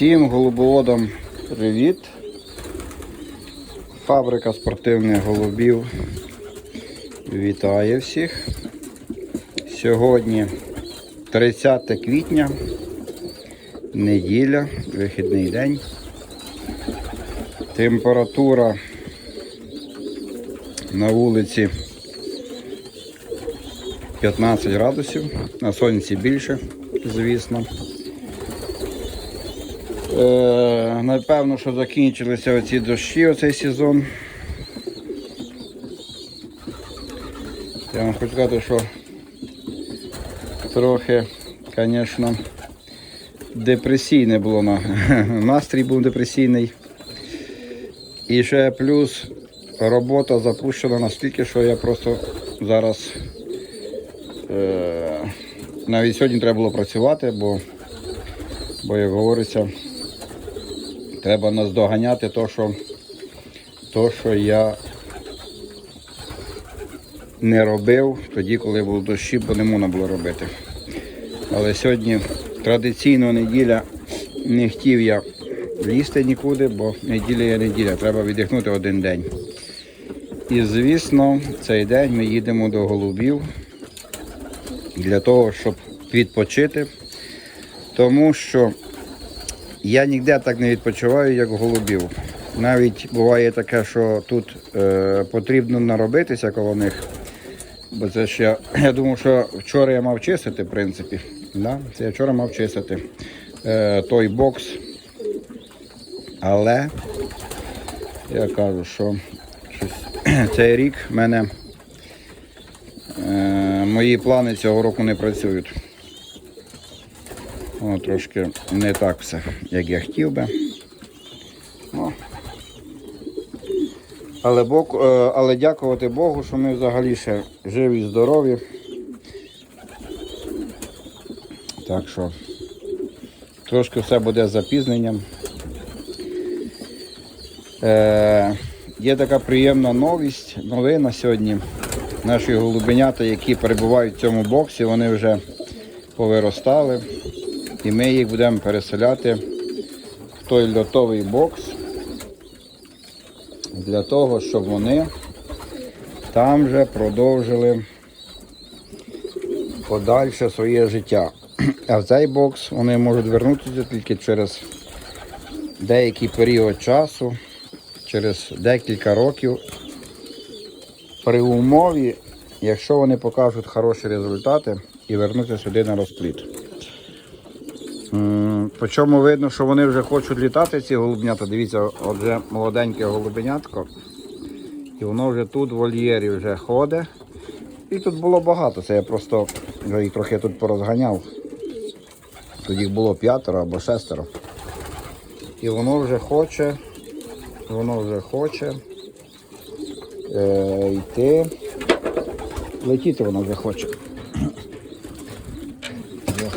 Всім голубоводам привіт. Фабрика спортивних голубів вітає всіх. Сьогодні 30 квітня, неділя, вихідний день. Температура на вулиці 15 градусів, на сонці більше, звісно. Е, напевно, що закінчилися оці дощі, оцей сезон. Я вам хочу сказати, що трохи, звісно, депресійне було на настрій був депресійний. І ще плюс робота запущена настільки, що я просто зараз е, навіть сьогодні треба було працювати, бо, бо як говориться, треба наздоганяти то, що, то, що я не робив тоді, коли були дощі, бо не можна було робити. Але сьогодні традиційно неділя не хотів я лізти нікуди, бо неділя є неділя, треба віддихнути один день. І звісно, цей день ми їдемо до голубів для того, щоб відпочити. Тому що я ніде так не відпочиваю, як голубів. Навіть буває таке, що тут е, потрібно наробитися коло них. Бо це ще, я, думав, що вчора я мав чистити, в принципі. Да? Це я вчора мав чистити е, той бокс. Але я кажу, що щось, цей рік в мене е, мої плани цього року не працюють. О, трошки не так все, як я хотів би. О. Але, Бог, е, але дякувати Богу, що ми взагалі ще живі, здорові. Так що трошки все буде з запізненням. Е, є така приємна новість, новина сьогодні. Наші голубенята, які перебувають в цьому боксі, вони вже повиростали. І ми їх будемо переселяти в той льотовий бокс для того, щоб вони там вже продовжили подальше своє життя. А в цей бокс вони можуть вернутися тільки через деякий період часу, через декілька років. При умові, якщо вони покажуть хороші результати і вернуться сюди на розпліт. М, По чому видно, що вони вже хочуть літати, ці голубнята. Дивіться, отже молоденьке голубенятко. І воно вже тут в вольєрі вже ходить. І тут було багато. Це я просто вже їх трохи тут порозганяв. Тут їх було п'ятеро або шестеро. І воно вже хоче, воно вже хоче е, йти. Летіти воно вже хоче.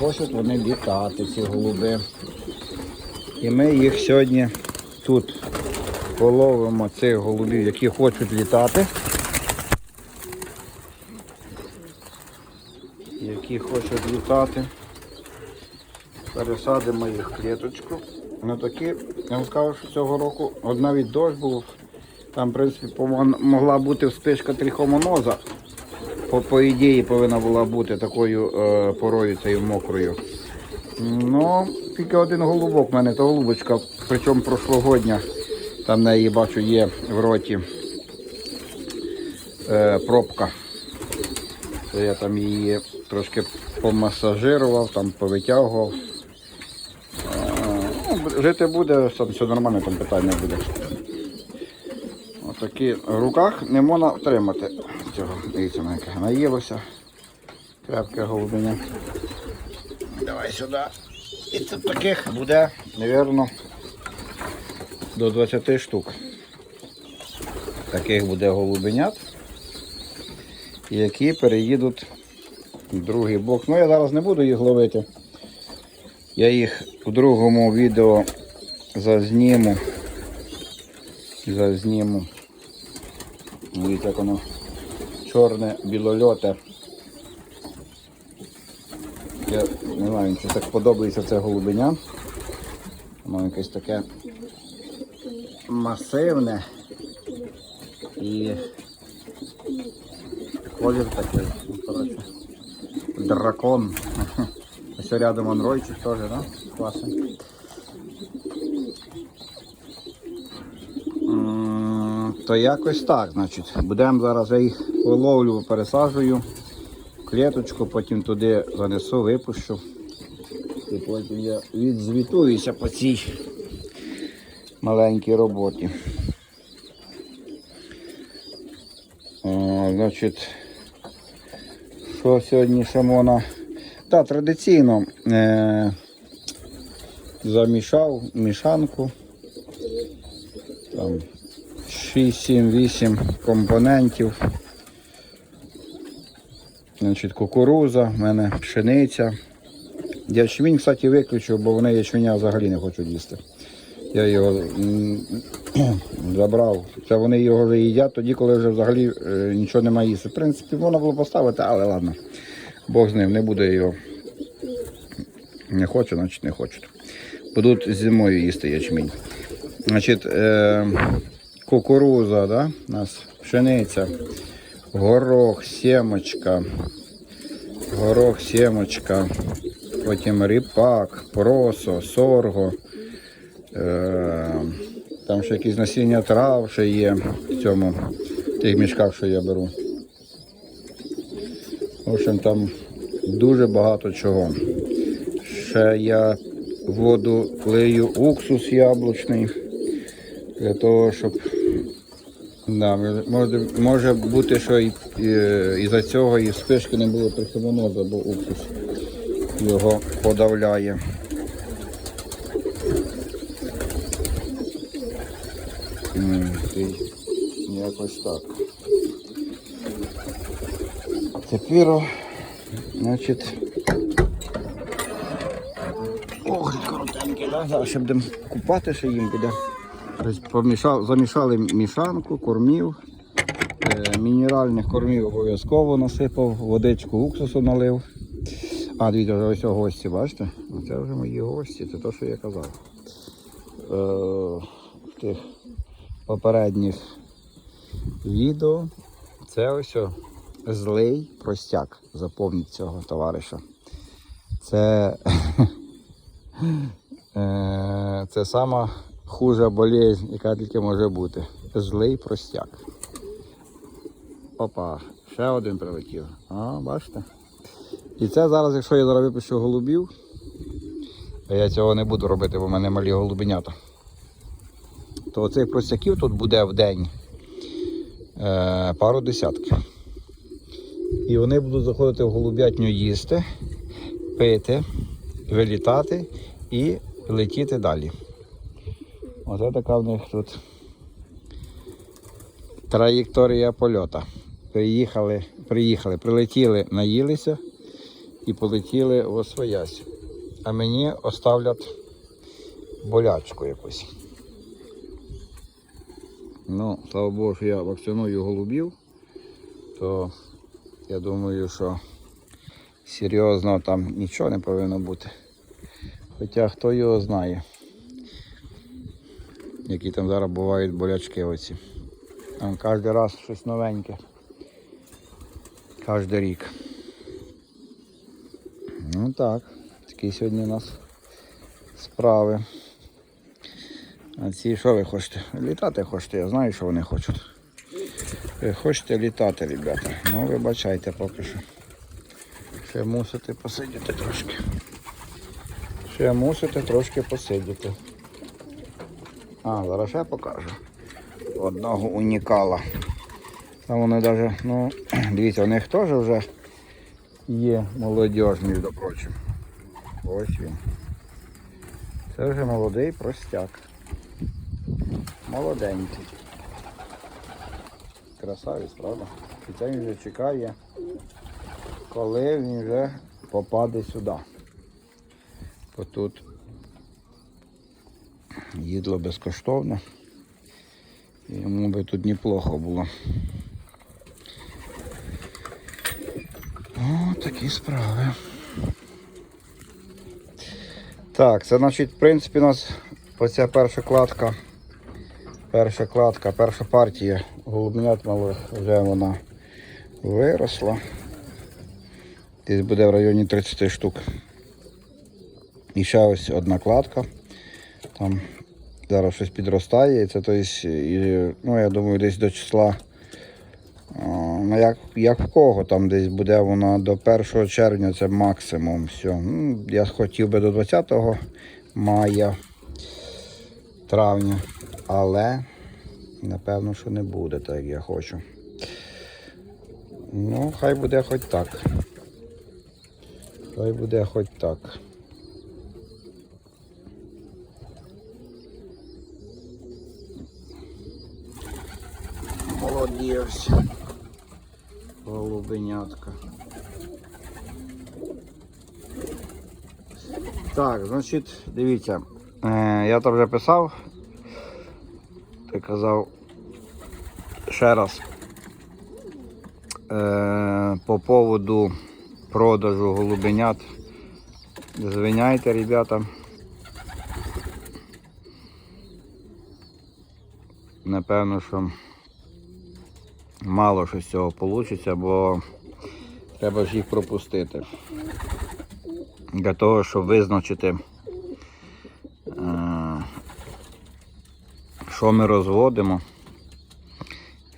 Хочуть вони літати, ці голуби. І ми їх сьогодні тут половимо цих голубів, які хочуть літати. Які хочуть літати. Пересадимо їх в клеточку. Ну такі, я вам скажу, що цього року от навіть дощ був. Там, в принципі, могла бути вспишка трихомоноза. По, по ідеї повинна була бути такою е, порою мокрою. Ну, тільки один голубок в мене, то голубочка, причому прошлогодня. Там в неї бачу є в роті е, пробка. То я там її трошки помасажирував, там повитягував. Е, ну, жити буде, все нормально, там питань не буде. Отакі в руках не можна втримати цього. Дивіться, мене наїлося. Крепке голубиня. Давай сюди. І тут таких буде, мабуть, до 20 штук. Таких буде голубенят, які переїдуть в другий бок. Ну я зараз не буду їх ловити. Я їх у другому відео зазніму. Зазніму. Дивіться, як воно чорне білольоте. Я не знаю, чи так подобається це голубеня. Воно якесь таке масивне і колір такий. ну, Дракон. Ось рядом он ройчик теж, да? Класний. М, То якось так, значить. Будемо зараз я їх виловлю, пересаджую клеточку, потім туди занесу, випущу. І потім я відзвітуюся по цій маленькій роботі. О, значить, що сьогодні Шамона? Так, традиційно е- замішав мішанку. Там 6, 7, 8 компонентів. Значить, кукуруза, в мене пшениця. Ячмінь, кстати, виключив, бо вони ячменя взагалі не хочуть їсти. Я його забрав. Це вони його вже їдять тоді, коли вже взагалі е, нічого немає їсти. В принципі, можна було поставити, але ладно. Бог з ним, не буде його. Не хоче, значить не хочуть. Будуть зимою їсти ячмінь. Значить, е, кукуруза, да? у нас пшениця, горох, сімочка, горох, сімочка, потім ріпак, просо, сорго. Е, там ще якісь насіння трав ще є в цьому, в тих мішках, що я беру. В общем, там дуже багато чого. Ще я воду лию уксус яблучний для того, щоб да, може, може бути, що і, і, із-за цього і спишки не було трихомоноза, бо уксус його подавляє. Якось так. Тепер, значить, Ох, коротенький, да? Зараз будемо купати, ще їм буде. Тобто помішав, замішали мішанку, кормів. Е, мінеральних кормів обов'язково насипав, водичку уксусу налив. А, дивіться, ось гості, бачите? Це вже мої гості, це те, що я казав. Е, в тих попередніх відео. Це ось злий простяк. Запомніть цього товариша. Це Е, Це сама хужа болезнь, яка тільки може бути. Злий простяк. Опа, ще один прилетів. А, бачите? І це зараз, якщо я зараз випущу голубів, а я цього не буду робити, бо в мене малі голубенята, то цих простяків тут буде в день е, пару десятків. І вони будуть заходити в голуб'ятню їсти, пити, вилітати і летіти далі. Оце така в них тут траєкторія польоту. Приїхали, приїхали, прилетіли, наїлися і полетіли в Освоясь. А мені оставлять болячку якусь. Ну, слава Богу, що я вакциную голубів, то я думаю, що серйозно там нічого не повинно бути. Хоча хто його знає, які там зараз бувають болячки оці. Там кожен раз щось новеньке. Кожен рік. Ну так, такі сьогодні у нас справи. А ці що ви хочете? Літати хочете, я знаю, що вони хочуть. Ви хочете літати, ребята. Ну вибачайте поки що. Ще мусите посидіти трошки. Ще мусите трошки посидіти. А, зараз ще покажу. Одного унікала. Там вони навіть, ну, дивіться, у них теж вже є молодіж, між прочим. Ось він. Це вже молодий простяк. Молоденький. Красавець, правда? І це він вже чекає, коли він вже попаде сюди. Бо тут їдло безкоштовне. І Йому би тут неплохо було. О, такі справи. Так, це значить, в принципі, у нас оця перша кладка. Перша кладка, перша партія голубенят малих вже вона виросла. Десь буде в районі 30 штук. І ще ось одна кладка. Там зараз щось підростає. Це і, ну, я думаю, десь до числа. Ну, як, як в кого, там десь буде вона до 1 червня, це максимум. Все. Ну, я хотів би до 20 мая, травня, але напевно, що не буде так, як я хочу. Ну, хай буде хоч так. Хай буде хоч так. Молоді ось. Голубенятка. Так, значить, дивіться, е, я там вже писав, ти казав ще раз е, по поводу продажу голубенят. Звиняйте, ребята. Напевно, що мало що з цього вийде, бо треба ж їх пропустити. Для того, щоб визначити, е, що ми розводимо,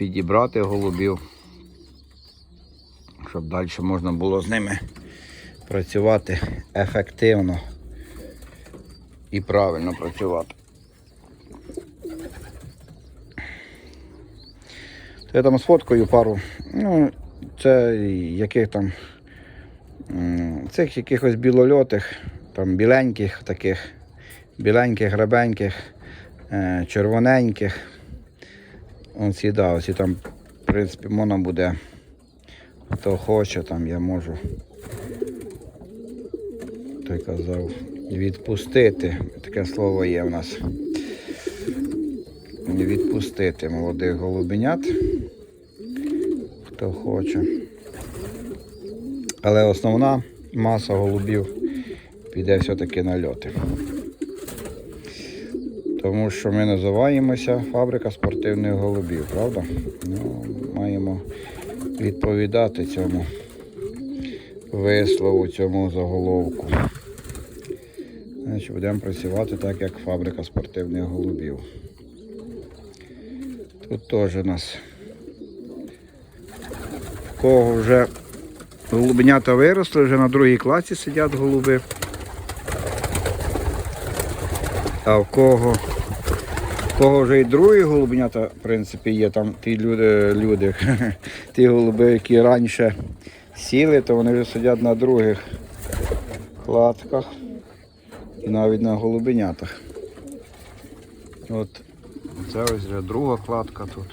відібрати голубів, щоб далі можна було з ними працювати ефективно і правильно працювати. То я там сфоткаю пару, ну, це яких там цих якихось білольотих, там біленьких таких, біленьких, грабеньких, е, червоненьких. Оці, да, оці там, в принципі, можна буде, хто хоче, там я можу, той казав, відпустити. Таке слово є в нас. Відпустити молодих голубенят, хто хоче. Але основна маса голубів піде все-таки на льоти. Тому що ми називаємося фабрика спортивних голубів, правда? Ну, маємо відповідати цьому вислову, цьому заголовку. Значить, будемо працювати так, як фабрика спортивних голубів. Тут теж у нас кого вже голубенята виросли, вже на другій класі сидять голуби. А в кого, в кого вже і другі голубенята, в принципі, є там ті люди, люди ті голуби, які раніше сіли, то вони вже сидять на других кладках і навіть на голубенятах. От це ось вже друга кладка тут.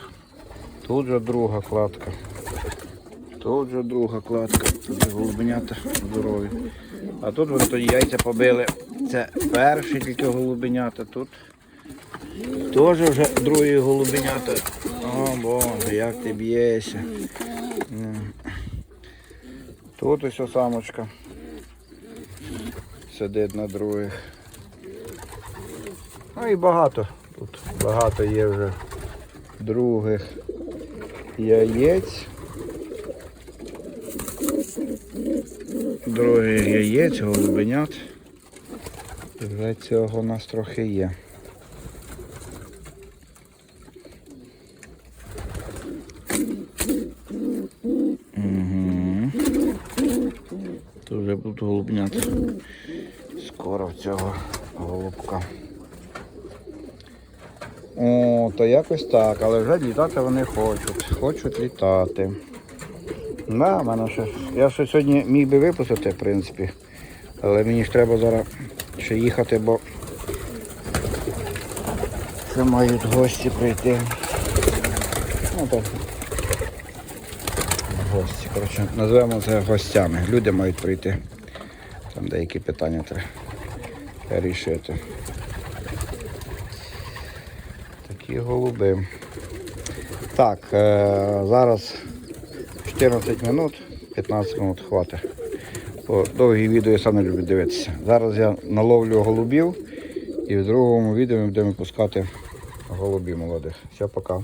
Тут вже друга кладка. Тут вже друга кладка. Тут голубенята здорові. А тут вони тоді яйця побили. Це перші тільки голубенята. Тут теж вже другі голубенята. О боже, як ти б'єшся. Тут ось самочка. Сидить на других. Ну і багато. Тут багато є вже других яєць. Других яєць, голубенят. Вже цього у нас трохи є. Тут вже будуть голубнят. Скоро в цього голубка. О, то якось так, але вже літати вони хочуть. Хочуть літати. Да, в мене ще, я ще сьогодні міг би випустити, в принципі. Але мені ж треба зараз ще їхати, бо ще мають гості прийти. Ну так. Гості, коротше, називаємо це гостями. Люди мають прийти. Там деякі питання треба рішити. Такі голуби. Так, е, зараз 14 минут, 15 минут хватить. Довгі відео я сам не люблю дивитися. Зараз я наловлю голубів і в другому відео ми будемо пускати голубів молодих. Все, пока.